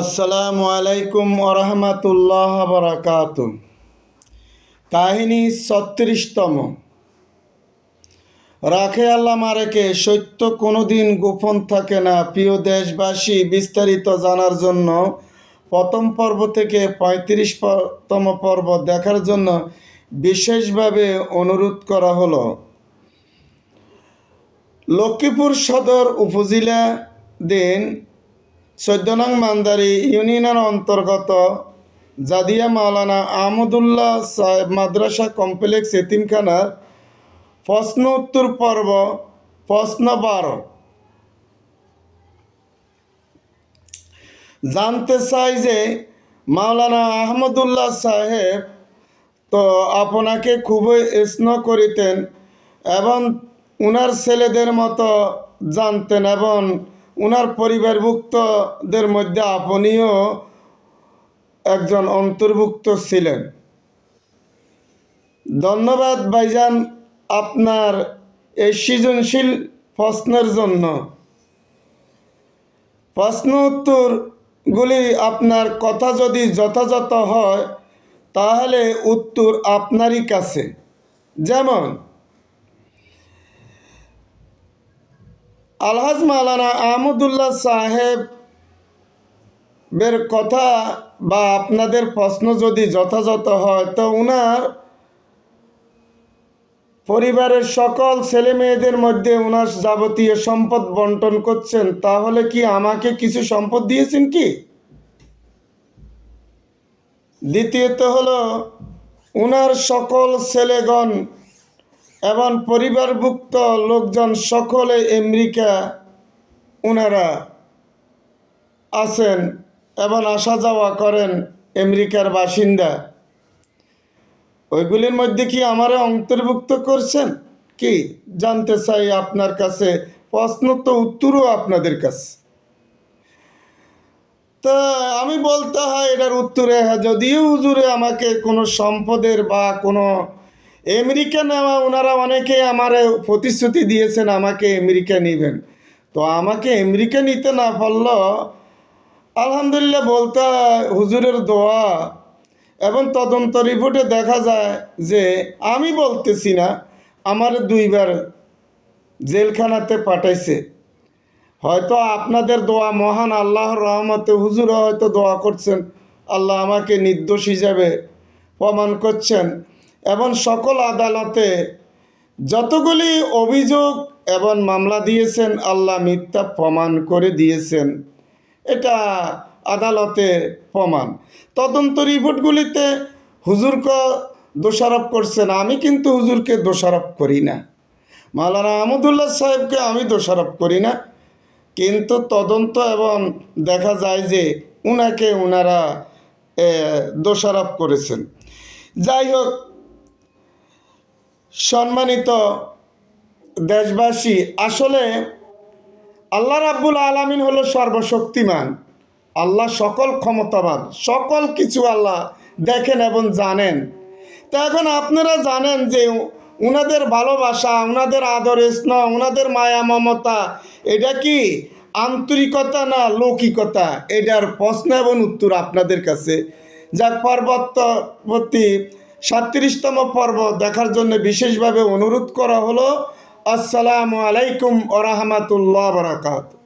আসসালামু আলাইকুম ওরহমতুল্লাহ বরাকাত কাহিনী ছত্রিশতম। রাখে আল্লাহ মারেকে, সত্য কোনোদিন গোপন থাকে না। প্রিয় দেশবাসী, বিস্তারিত জানার জন্য প্রথম পর্ব থেকে পঁয়ত্রিশতম পর্ব দেখার জন্য বিশেষভাবে অনুরোধ করা হলো। লক্ষ্মীপুর সদর উপজেলা দিন চোদ্দ নং মান্দারি ইউনিয়নের অন্তর্গত জাদিয়া মাওলানা আহমদুল্লাহ সাহেব মাদ্রাসা কমপ্লেক্স এতিমখানার প্রশ্ন উত্তর পর্ব, প্রশ্ন বারো। জানতে চাই যে মাওলানা আহমদুল্লাহ সাহেব তো আপনাকে খুবই স্ন করিতেন এবং উনার ছেলেদের মতো জানতেন এবং উনার পরিবারভুক্তদের মধ্যে আপনিও একজন অন্তর্ভুক্ত ছিলেন। ধন্যবাদ ভাইজান আপনার এই সৃজনশীল প্রশ্নের জন্য। প্রশ্ন উত্তরগুলি আপনার কথা যদি যথাযথ হয়, তাহলে উত্তর আপনারই কাছে। যেমন আলহাজ মালানা আহমদুল্লাহ সাহেবের কথা বা আপনাদের প্রশ্ন যদি যথাযথ হয়, তো উনার পরিবারের সকল ছেলে মেয়েদের মধ্যে উনার যাবতীয় সম্পদ বন্টন করছেন, তাহলে কি আমাকে কিছু সম্পদ দিয়েছেন কি? দ্বিতীয়ত হলো, উনার সকল ছেলেগণ এবং পরিবারভুক্ত লোকজন সকলে আমেরিকা ওনারা আছেন এবং আসা যাওয়া করেন আমেরিকার বাসিন্দা। ওইগুলির মধ্যে কি আমারে অন্তর্ভুক্ত করছেন? কি জানতে চাই আপনার কাছে? প্রশ্ন তো উত্তরও আপনাদের কাছে। তা আমি বলতে হয় এটার উত্তরে হ্যাঁ যদিও হুজুরে আমাকে কোনো সম্পদের বা কোনো আমেরিকা নেওয়া ওনারা অনেকে আমার প্রতিশ্রুতি দিয়েছেন আমাকে আমেরিকা নেবেন। তো আমাকে আমেরিকা নিতে না পারল, আলহামদুলিল্লাহ বলতে হুজুরের দোয়া এবং তদন্ত রিপোর্টে দেখা যায় যে আমি বলতেছি না, আমার দুইবার জেলখানাতে পাঠাইছে। হয়তো আপনাদের দোয়া মহান আল্লাহর রহমতে হুজুরও হয়তো দোয়া করছেন, আল্লাহ আমাকে নির্দোষ হিসাবে প্রমাণ করছেন। এবং সকল আদালতে যতগুলি অভিযোগ এবং মামলা দিয়েছেন, আল্লাহ মিথ্যা প্রমাণ করে দিয়েছেন। এটা আদালতে প্রমাণ। তদন্ত রিপোর্টগুলিতে হুজুরকে দোষারোপ করছেন, আমি কিন্তু হুজুরকে দোষারোপ করি না। মাওলানা আহমদুল্লাহ সাহেবকে আমি দোষারোপ করি না। কিন্তু তদন্ত এবং দেখা যায় যে উনাকে উনারা দোষারোপ করেছেন। যাই হোক সম্মানিত দেশবাসী, আসলে আল্লাহ রাব্বুল আলামিন হলো সর্বশক্তিমান। আল্লাহ সকল ক্ষমতাবান, সকল কিছু আল্লাহ দেখেন এবং জানেন। তো এখন আপনারা জানেন যে উনাদের ভালোবাসা, উনাদের আদর, স্নেহ, উনাদের মায়া, মমতা, এটা কি আন্তরিকতা না লৌকিকতা? এটার প্রশ্ন এবং উত্তর আপনাদের কাছে। যাক, পরবর্তী সাতত্রিশতম পর্ব দেখার জন্য বিশেষভাবে অনুরোধ করা হলো আসসালামু আলাইকুম ওরহামাতুল্লাহ বারাকাতু